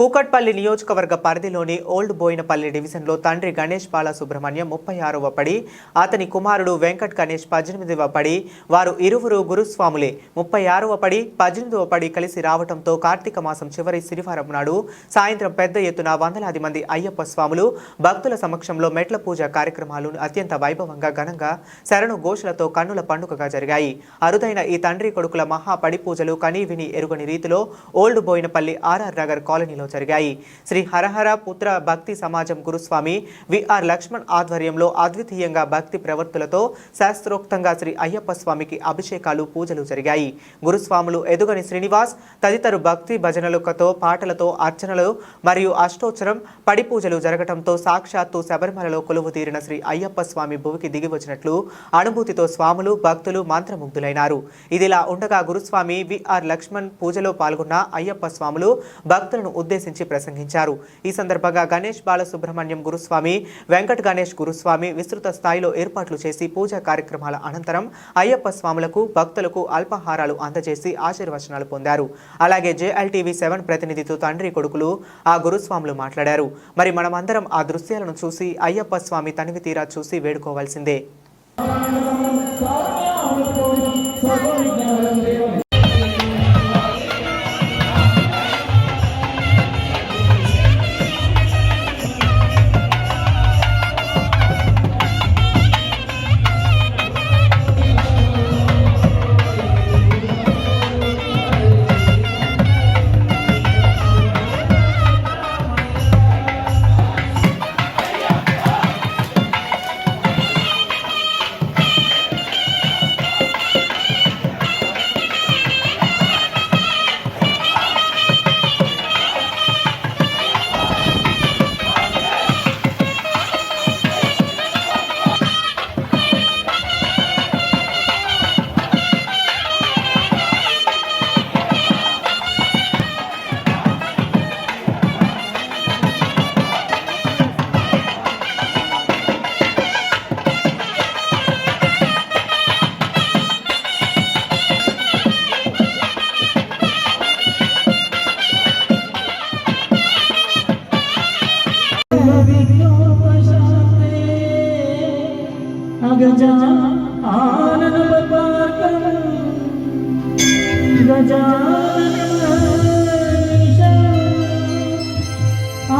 కూకట్పల్లి నియోజకవర్గ పరిధిలోని ఓల్డ్ బోయినపల్లి డివిజన్లో తండ్రి గణేష్ బాలసుబ్రహ్మణ్యం ముప్పై ఆరవ పడి అతని కుమారుడు వెంకట్ గణేష్ పద్దెనిమిదవ పడి వారు ఇరువురు గురుస్వాములే. ముప్పై ఆరవ పడి పద్దెనిమిదవ పడి కలిసి రావడంతో కార్తీక మాసం చివరి శనివారం నాడు సాయంత్రం పెద్ద ఎత్తున వందలాది మంది అయ్యప్ప స్వాములు భక్తుల సమక్షంలో మెట్ల పూజ కార్యక్రమాలు అత్యంత వైభవంగా ఘనంగా శరణు ఘోషలతో కన్నుల పండుగగా జరిగాయి. అరుదైన ఈ తండ్రి కొడుకుల మహా పడి పూజలు కనీ విని ఎరుగని రీతిలో ఓల్డ్ బోయినపల్లి ఆర్ఆర్ నగర్ కాలనీలో జరిగాయి. శ్రీ హరహర పుత్ర భక్తి సమాజం గురుస్వామి విఆర్ లక్ష్మణ్ ఆధ్వర్యంలో అద్వితీయంగా భక్తి ప్రవర్తులతో శాస్త్రోక్తంగా శ్రీ అయ్యప్ప స్వామికి అభిషేకాలు పూజలు జరిగాయి. గురుస్వాములు ఎదుగని శ్రీనివాస్ తదితరు భక్తి భజనలతో పాటలతో అర్చనలు మరియు అష్టోత్తరం పడి పూజలు జరగటంతో సాక్షాత్తు శబరిమలలో కొలువు తీరిన శ్రీ అయ్యప్ప స్వామి భువికి దిగి వచ్చినట్లు అనుభూతితో స్వాములు భక్తులు మంత్రముగ్ధులైనారు. ఇదిలా ఉండగా గురుస్వామి విఆర్ లక్ష్మణ్ పూజలో పాల్గొన్న అయ్యప్ప స్వాములు భక్తులను ఉద్దేశించి ప్రసంగించారు. ఈ సందర్భంగా గణేష్ బాలసుబ్రహ్మణ్యం గురుస్వామి వెంకట్ గణేష్ గురుస్వామి విస్తృత స్థాయిలో ఏర్పాట్లు చేసి పూజా కార్యక్రమాల అనంతరం అయ్యప్ప స్వాములకు భక్తులకు అల్పాహారాలు అందజేసి ఆశీర్వచనాలు పొందారు. అలాగే జేఎల్టీవీ సెవెన్ ప్రతినిధితో తండ్రి కొడుకులు ఆ గురుస్వాములు మాట్లాడారు. మరి మనమందరం ఆ దృశ్యాలను చూసి అయ్యప్ప స్వామి తనివి తీరా చూసి వేడుకోవాల్సిందే.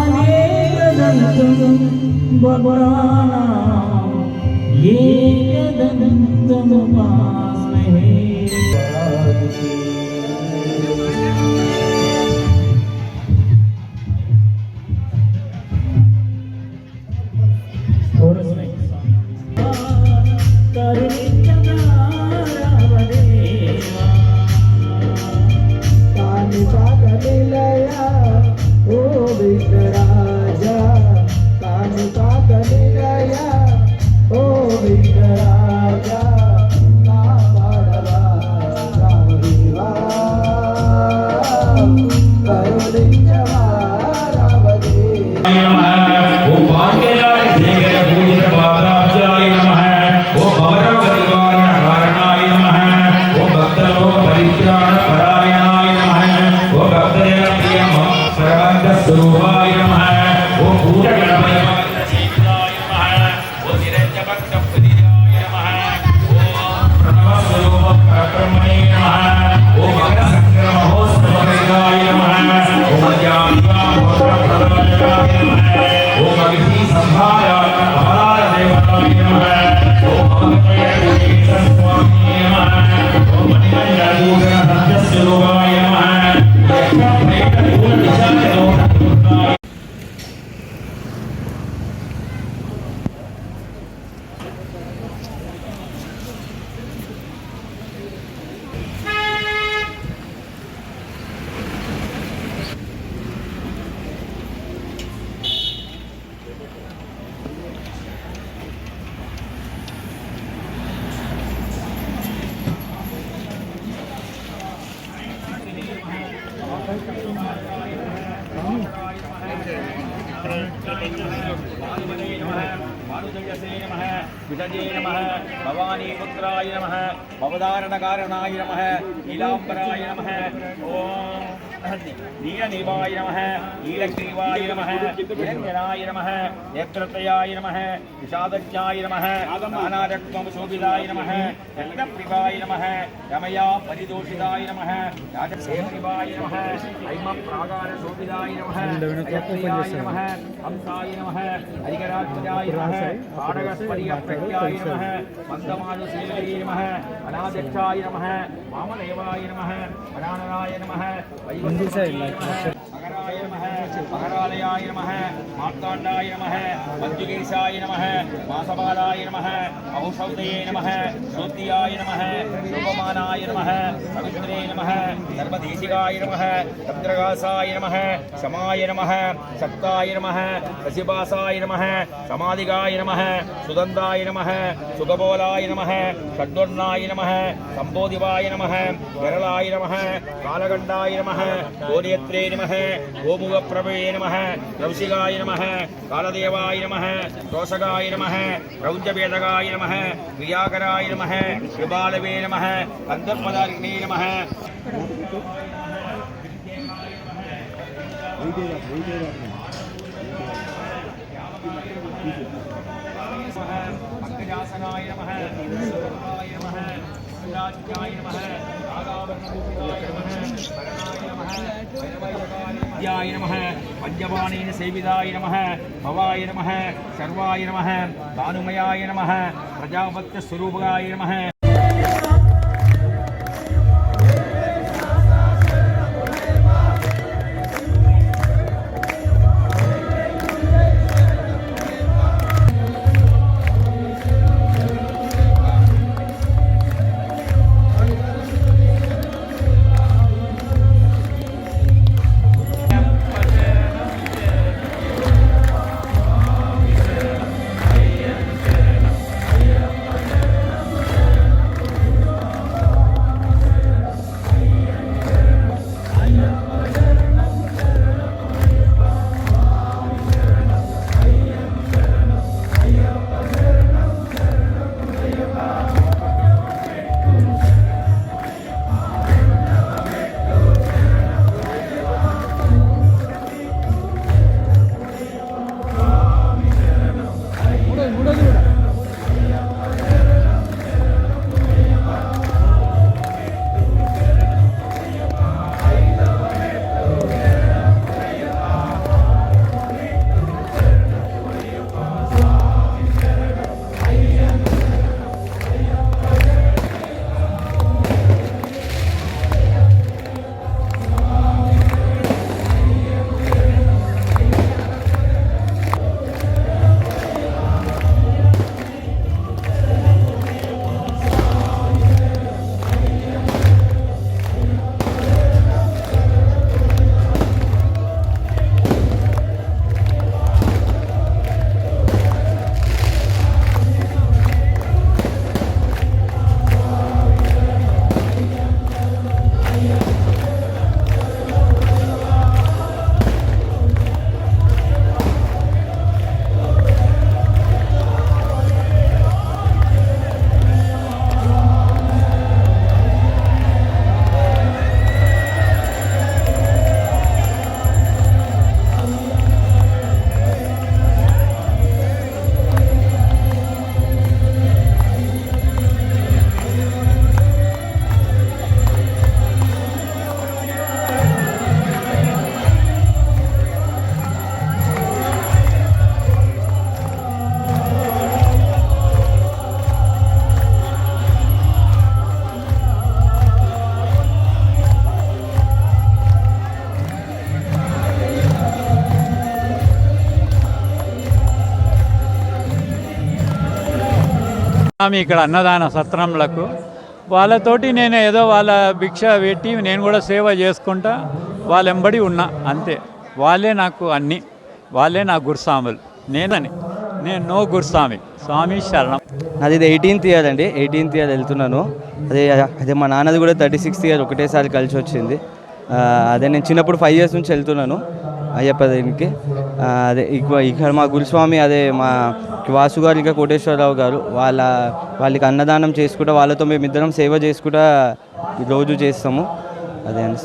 అనేకదంతం భగవానాం ఏకదంతముపాస్మహే பரதே நம பவானி புத்திராய நம பவதாரண காரணாய நம நீலாம்பராய நம ஓம். நீலநிவாய நம நீலக்ரீவாய நம இளைஞனாய நம நேத்திரத்தையாய நம விஷாதஜாய நம நானாரத்மம் சோபிதாய நம ரத்னப்பிரிவாய நம ரமயா பரிதோஷிதாய நம ராஜசேபிரிவாய நம ஐமம் பிராகார சோபிதாய நம ஜயத்ரியாய நம ஹம்சாய நம ஹரிகராஜாய நம பாடகஸ்பரிய பிரக்யாய நம மந்தமானு சேவையை நம அநாதச்சாய हिंदीच आहे மகாபாகாய நம மார்த்தாண்டாய நம மஞ்சுகேசாய நம மாசபாலாய நம பௌஷௌதயே நம சோத்தியாய நம ரூபமானாய நம பவித்ரே நம சர்வதேசிகாய நம சந்திரகாசாய நம சமாய நம சப்தாய நம சசிபாசாய நம சமாதிகாய நம சுதந்தாய நம சுகபோலாய நம ஷட்வர்ணாய நம சம்போதிவாய நம கரளாய நம காலகண்டாய நம கோரியத்ரே நம கோமுகப்பிரபவே நம कौशिकाय नम कालदेवाय नम दोषगाय नम रौद्रभेदगाय नम क्रियाकराय नम कृपालवे नम अंधपदारिणे नम। பத்யாய நம பஞ்சபானேன சேவிதாய நம பவாய நம சர்வாய நம தானுமயாய நம பிரஜாபத்த ஸ்வரூபாய நம ఆమె ఇక్కడ అన్నదాన సత్రంలకు వాళ్ళతోటి నేను ఏదో వాళ్ళ భిక్ష పెట్టి నేను కూడా సేవ చేసుకుంటా. వాళ్ళెంబడి ఉన్నా అంతే. వాళ్ళే నాకు అన్ని. వాళ్ళే నా గురుస్వాములు. నేనని. నేను నో గురుస్వామి. స్వామి శరణం. నాది ఇది ఎయిటీన్త్ ఇయర్ అండి. ఎయిటీన్త్ ఇయర్ వెళ్తున్నాను. అదే అదే మా నాన్నది కూడా థర్టీ సిక్స్త్ ఇయర్ ఒకటేసారి కలిసి వచ్చింది. అదే నేను చిన్నప్పుడు ఫైవ్ ఇయర్స్ నుంచి వెళ్తున్నాను. అయ్యప్ప దీనికి అదే ఇక్కడ మా గురుస్వామి అదే మా వాసు గారు ఇంకా కోటేశ్వరరావు గారు వాళ్ళ వాళ్ళకి అన్నదానం చేసుకుంటా వాళ్ళతో మేము ఇద్దరం సేవ చేసుకుంటా రోజు చేస్తాము. అదే అని